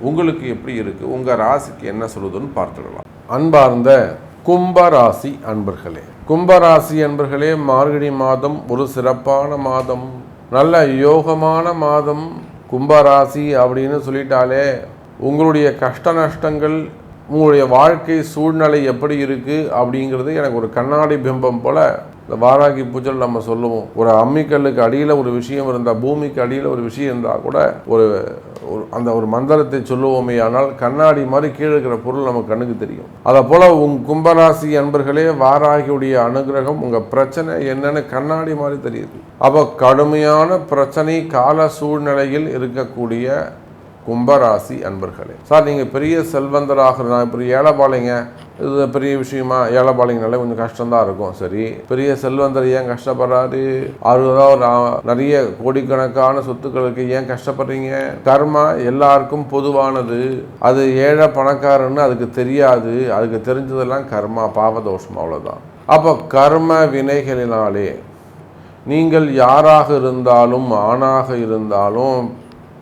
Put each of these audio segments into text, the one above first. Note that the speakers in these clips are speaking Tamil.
உங்களுக்கு எப்படி இருக்குது உங்கள் ராசிக்கு என்ன சொல்லுதுன்னு பார்த்துடலாம். அன்பார்ந்த கும்பராசி அன்பர்களே கும்பராசி அன்பர்களே மார்கழி மாதம் ஒரு சிறப்பான மாதம் நல்ல யோகமான மாதம். கும்பராசி அப்படின்னு சொல்லிட்டாலே உங்களுடைய கஷ்ட நஷ்டங்கள் உங்களுடைய வாழ்க்கை சூழ்நிலை எப்படி இருக்குது அப்படிங்கிறது எனக்கு ஒரு கண்ணாடி பிம்பம் போல் இந்த வாராகி பூஜையில் நம்ம சொல்லுவோம் ஒரு அம்மிக்கல்லுக்கு அடியில் ஒரு விஷயம் இருந்தால் பூமிக்கு அடியில் ஒரு விஷயம் இருந்தால் கூட ஒரு ஒரு அந்த ஒரு மந்திரத்தை சொல்லுவோமே ஆனால் கண்ணாடி மாதிரி கீழே இருக்கிற பொருள் நம்ம கண்ணுக்கு தெரியும். அதை போல் உங் கும்பராசி அன்பர்களே வாராகியுடைய அனுகிரகம் உங்கள் பிரச்சனை என்னன்னு கண்ணாடி மாதிரி தெரியுது. அப்போ கடுமையான பிரச்சனை கால சூழ்நிலையில் இருக்கக்கூடிய கும்பராசி அன்பர்களே. சார் நீங்கள் பெரிய செல்வந்தராக நான் பெரிய ஏழைப்பாளைங்க இது பெரிய விஷயமா ஏழைப்பாளைங்கனாலே கொஞ்சம் கஷ்டம்தான் இருக்கும். சரி பெரிய செல்வந்தர் ஏன் கஷ்டப்படுறாரு? அவருதான் நிறைய கோடிக்கணக்கான சொத்துக்களுக்கு ஏன் கஷ்டப்படுறீங்க? கர்மா எல்லாருக்கும் பொதுவானது. அது ஏழை பணக்காரன்னு அதுக்கு தெரியாது. அதுக்கு தெரிஞ்சதெல்லாம் கர்மா பாவதோஷம் அவ்வளோதான் அப்போ கர்ம வினைகளினாலே நீங்கள் யாராக இருந்தாலும் ஆணாக இருந்தாலும்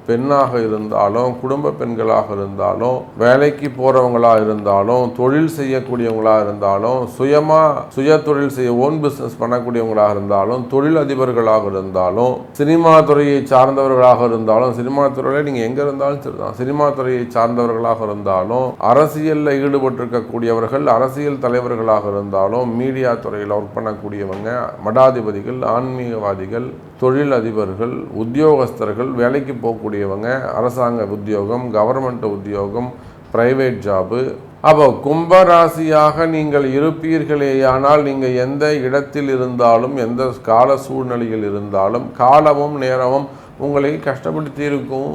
பெண்ணாக இருந்தாலும் குடும்ப பெண்களாக இருந்தாலும் வேலைக்கு போகிறவங்களாக இருந்தாலும் தொழில் செய்யக்கூடியவங்களாக இருந்தாலும் சுயமாக சுய தொழில் செய்ய ஓன் பிஸ்னஸ் பண்ணக்கூடியவங்களாக இருந்தாலும் தொழில் அதிபர்களாக இருந்தாலும் சினிமா துறையை சார்ந்தவர்களாக இருந்தாலும் சினிமா துறையில் நீங்கள் எங்கே இருந்தாலும் சரிதான். சினிமா துறையை சார்ந்தவர்களாக இருந்தாலும் அரசியலில் ஈடுபட்டிருக்கக்கூடியவர்கள் அரசியல் தலைவர்களாக இருந்தாலும் மீடியா துறையில் ஒர்க் பண்ணக்கூடியவங்க மடாதிபதிகள் ஆன்மீகவாதிகள் தொழில் அதிபர்கள் உத்தியோகஸ்தர்கள் வேலைக்கு போகக்கூடிய இருக்கக்கூடியவங்க அரசாங்க உத்தியோகம் கவர்மெண்ட் உத்தியோகம் பிரைவேட் ஜாபு அப்போ கும்பராசியாக நீங்கள் இருப்பீர்களேயானால் நீங்கள் எந்த இடத்தில் இருந்தாலும் எந்த கால சூழ்நிலையில் இருந்தாலும் காலமும் நேரமும் உங்களை கஷ்டப்படுத்தி இருக்கும்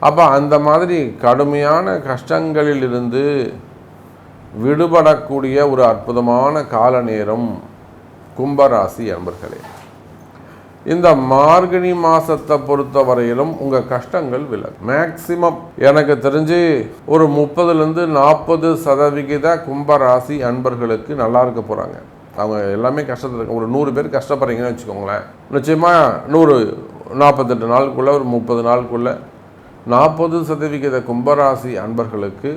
அப்போ அந்த மாதிரி கடுமையான கஷ்டங்களில் இருந்து விடுபடக்கூடிய ஒரு அற்புதமான கால நேரம் கும்பராசி அன்பர்களே. இந்த மார்கழி மாசத்தை பொறுத்த வரையிலும் உங்க கஷ்டங்கள் விலகும் மேக்சிமம் எனக்கு தெரிஞ்சு ஒரு முப்பதுலேருந்து நாற்பது சதவிகித கும்பராசி அன்பர்களுக்கு நல்லா இருக்க போறாங்க. அவங்க எல்லாமே கஷ்டத்தில் இருக்க ஒரு நூறு பேர் கஷ்டப்படுறீங்கன்னு வச்சுக்கோங்களேன். நிச்சயமா நூறு நாற்பத்தெட்டு நாளுக்குள்ள ஒரு முப்பது நாளுக்குள்ள நாற்பது சதவிகித கும்பராசி அன்பர்களுக்கு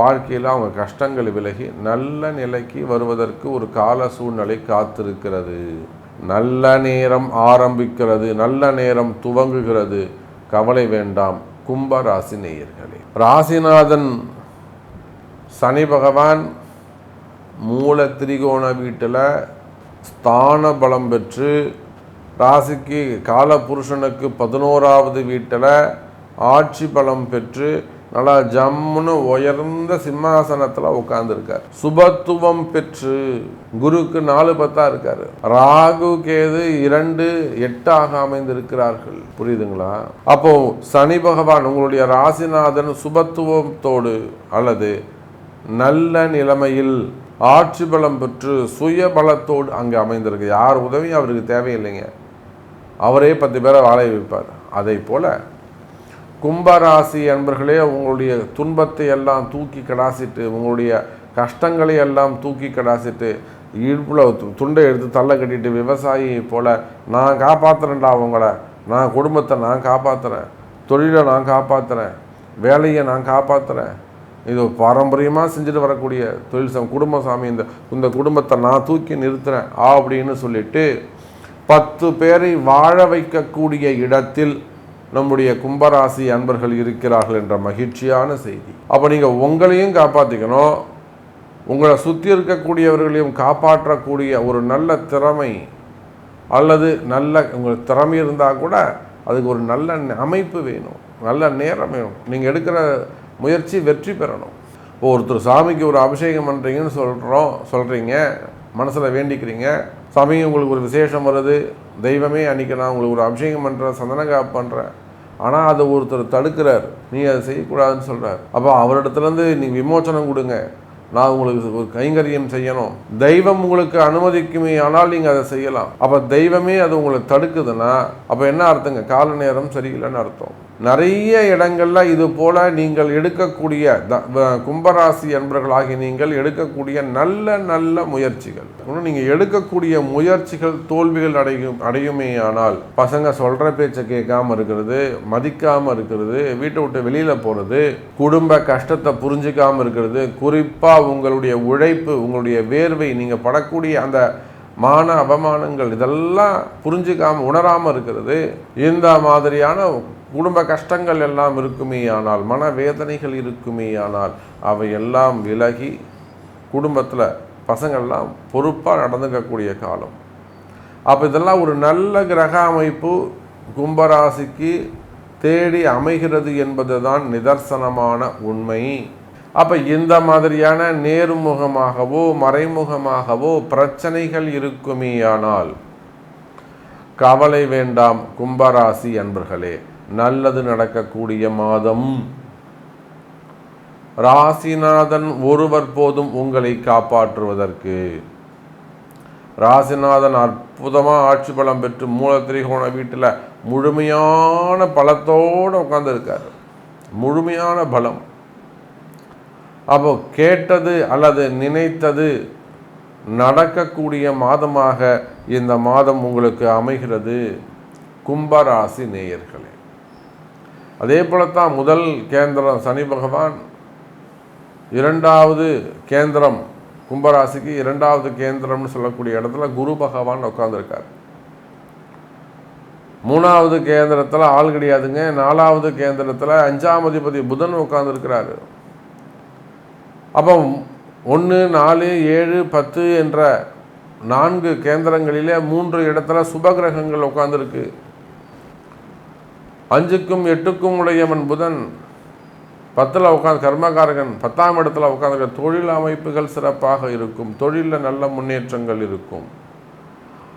வாழ்க்கையில் அவங்க கஷ்டங்கள் விலகி நல்ல நிலைக்கு வருவதற்கு ஒரு கால சூழ்நிலை காத்திருக்கிறது. நல்ல நேரம் ஆரம்பிக்கிறது நல்ல நேரம் துவங்குகிறது. கவலை வேண்டாம் கும்ப ராசி நேயர்களே. ராசிநாதன் சனி பகவான் மூல திரிகோண வீட்டில் ஸ்தான பலம் பெற்று ராசிக்கு காலபுருஷனுக்கு பதினோராவது வீட்டில் ஆட்சி பலம் பெற்று நல்லா ஜம்முன்னு உயர்ந்த சிம்மாசனத்தில் உட்கார்ந்துருக்கார். சுபத்துவம் பெற்று குருக்கு நாலு பத்தா இருக்காரு. ராகு கேது இரண்டு எட்டாக அமைந்திருக்கிறார்கள். புரியுதுங்களா? அப்போ சனி பகவான் உங்களுடைய ராசிநாதன் சுபத்துவத்தோடு அல்லது நல்ல நிலைமையில் ஆட்சி பலம் பெற்று சுய பலத்தோடு அங்கே அமைந்திருக்கு யார் உதவியும் அவருக்கு தேவையில்லைங்க. அவரே பத்து பேரை வாழ வைப்பார். அதை போல கும்பராசி அன்பர்களே உங்களுடைய துன்பத்தை எல்லாம் தூக்கி கடாசிட்டு உங்களுடைய கஷ்டங்களை எல்லாம் தூக்கி கடாசிட்டு இடுப்புல துண்டை எடுத்து தள்ள கட்டிட்டு விவசாயி போல நான் காப்பாற்றுறேன்டா உங்களை. நான் குடும்பத்தை நான் காப்பாற்றுறேன் தொழிலை நான் காப்பாற்றுறேன் வேலையை நான் காப்பாற்றுறேன் இது பாரம்பரியமாக செஞ்சுட்டு வரக்கூடிய தொழில் சம் குடும்ப சாமி இந்த இந்த குடும்பத்தை நான் தூக்கி நிறுத்துறேன் அப்படின்னு சொல்லிட்டு பத்து பேரை வாழ வைக்கக்கூடிய இடத்தில் நம்முடைய கும்பராசி அன்பர்கள் இருக்கிறார்கள் என்ற மகிழ்ச்சியான செய்தி. அப்போ நீங்கள் உங்களையும் காப்பாற்றிக்கணும் உங்களை சுற்றி இருக்கக்கூடியவர்களையும் காப்பாற்றக்கூடிய ஒரு நல்ல திறமை அல்லது நல்ல உங்களுக்கு திறமை இருந்தால் கூட அதுக்கு ஒரு நல்ல அமைப்பு வேணும். நல்ல நேரம் வேணும். நீங்கள் எடுக்கிற முயற்சி வெற்றி பெறணும். ஒருத்தர் சாமிக்கு ஒரு அபிஷேகம் பண்ணுறீங்கன்னு சொல்கிறோம் சொல்கிறீங்க மனசில் வேண்டிக்கிறீங்க. சாமி உங்களுக்கு ஒரு விசேஷம் வருது. தெய்வமே அன்றைக்கி நான் உங்களுக்கு ஒரு அபிஷேகம் பண்ணுறேன் சந்தனகா பண்ணுறேன் ஆனால் அதை ஒருத்தர் தடுக்கிறார். நீ அதை செய்யக்கூடாதுன்னு சொல்கிறார் அப்போ அவரிடத்துலேருந்து நீ விமோச்சனம் கொடுங்க. நான் உங்களுக்கு ஒரு கைங்கரியம் செய்யணும். தெய்வம் உங்களுக்கு அனுமதிக்குமே ஆனால் நீங்கள் அதை செய்யலாம். அப்போ தெய்வமே அது உங்களை தடுக்குதுன்னா அப்போ என்ன அர்த்தங்க? கால நேரம் சரியில்லைன்னு அர்த்தம். நிறைய இடங்கள்ல இது போல் நீங்கள் எடுக்கக்கூடிய த- வ- கும்பராசி என்பர்களாகி நீங்கள் எடுக்கக்கூடிய நல்ல நல்ல முயற்சிகள். இன்னும் நீங்கள் எடுக்கக்கூடிய முயற்சிகள் தோல்விகள் அடையும் அடையுமே ஆனால் பசங்க சொல்கிற பேச்சை கேட்காம இருக்கிறது மதிக்காமல் இருக்கிறது வீட்டை விட்டு வெளியில் போகிறது குடும்ப கஷ்டத்தை புரிஞ்சிக்காமல் இருக்கிறது குறிப்பாக உங்களுடைய உழைப்பு உங்களுடைய வேர்வை நீங்கள் படக்கூடிய அந்த மான அவமானங்கள் இதெல்லாம் புரிஞ்சுக்காம உணராமல் இருக்கிறது. இந்த மாதிரியான குடும்ப கஷ்டங்கள் எல்லாம் இருக்குமே ஆனால் மனவேதனைகள் இருக்குமே ஆனால் அவை எல்லாம் விலகி குடும்பத்தில் பசங்கள்லாம் பொறுப்பாக நடந்துக்கக்கூடிய காலம். அப்போ இதெல்லாம் ஒரு நல்ல கிரக அமைப்பு கும்பராசிக்கு தேடி அமைகிறது என்பது தான் நிதர்சனமான உண்மை. அப்போ இந்த மாதிரியான நேர்முகமாகவோ மறைமுகமாகவோ பிரச்சனைகள் இருக்குமேயானால் கவலை வேண்டாம் கும்பராசி அன்பர்களே. நல்லது நடக்கக்கூடிய மாதம். ராசிநாதன் ஒருவர் போதும் உங்களை காப்பாற்றுவதற்கு. ராசிநாதன் அற்புதமாக ஆட்சி பலம் பெற்று மூல திரிகோண வீட்டில் முழுமையான பலத்தோடு உட்கார்ந்திருக்காரு. முழுமையான பலம். அப்போ கேட்டது அல்லது நினைத்தது நடக்கக்கூடிய மாதமாக இந்த மாதம் உங்களுக்கு அமைகிறது கும்பராசி நேயர்களே. அதே போலத்தான் முதல் கேந்திரம் சனி பகவான் இரண்டாவது கேந்திரம் கும்பராசிக்கு இரண்டாவது கேந்திரம்னு சொல்லக்கூடிய இடத்துல குரு பகவான் உட்காந்துருக்கார் மூணாவது கேந்திரத்தில் ஆள் கிடையாதுங்க நாலாவது கேந்திரத்தில் அஞ்சாம் அதிபதி புதன் உட்காந்துருக்கிறாரு அப்போ ஒன்று நாலு ஏழு பத்து என்ற நான்கு கேந்திரங்களிலே மூன்று இடத்துல சுபகிரகங்கள் உட்காந்துருக்கு அஞ்சுக்கும் எட்டுக்கும் உடையவன் புதன். பத்தில் உட்காந்து கர்மகாரகன். பத்தாம் இடத்துல உட்காந்துருக்க தொழில் அமைப்புகள் சிறப்பாக இருக்கும். தொழிலில் நல்ல முன்னேற்றங்கள் இருக்கும்.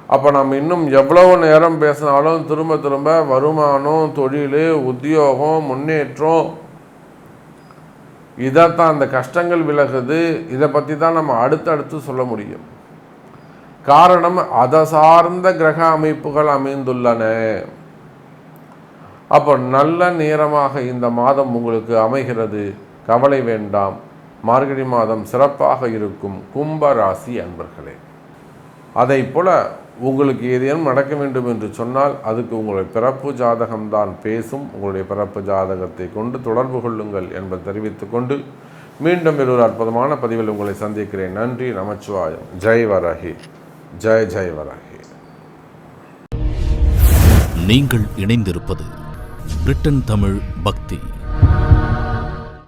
அப்போ நம்ம இன்னும் எவ்வளவு நேரம் பேசினாலும் திரும்ப திரும்ப வருமானம் தொழில் உத்தியோகம் முன்னேற்றம் இதைத்தான் அந்த கஷ்டங்கள் விலகுது. இதை பற்றி தான் நம்ம அடுத்தடுத்து சொல்ல முடியும். காரணம் அதை சார்ந்த கிரக அமைப்புகள் அமைந்துள்ளன. அப்போ நல்ல நேரமாக இந்த மாதம் உங்களுக்கு அமைகிறது. கவலை வேண்டாம். மார்கழி மாதம் சிறப்பாக இருக்கும். கும்ப ராசி அன்பர்களே. அதை போல உங்களுக்கு ஏதேனும் நடக்க வேண்டும் என்று சொன்னால் அதுக்கு உங்களுடைய பிறப்பு ஜாதகம்தான் பேசும். உங்களுடைய பிறப்பு ஜாதகத்தை கொண்டு தொடர்பு கொள்ளுங்கள் என்பதை தெரிவித்துக் கொண்டு மீண்டும் ஒரு அற்புதமான பதிவில் உங்களை சந்திக்கிறேன். நன்றி நமச்சிவாயம். ஜெய் வரஹி ஜெய் ஜெய் வரஹி நீங்கள் இணைந்திருப்பது பிரிட்டன் தமிழ் பக்தி.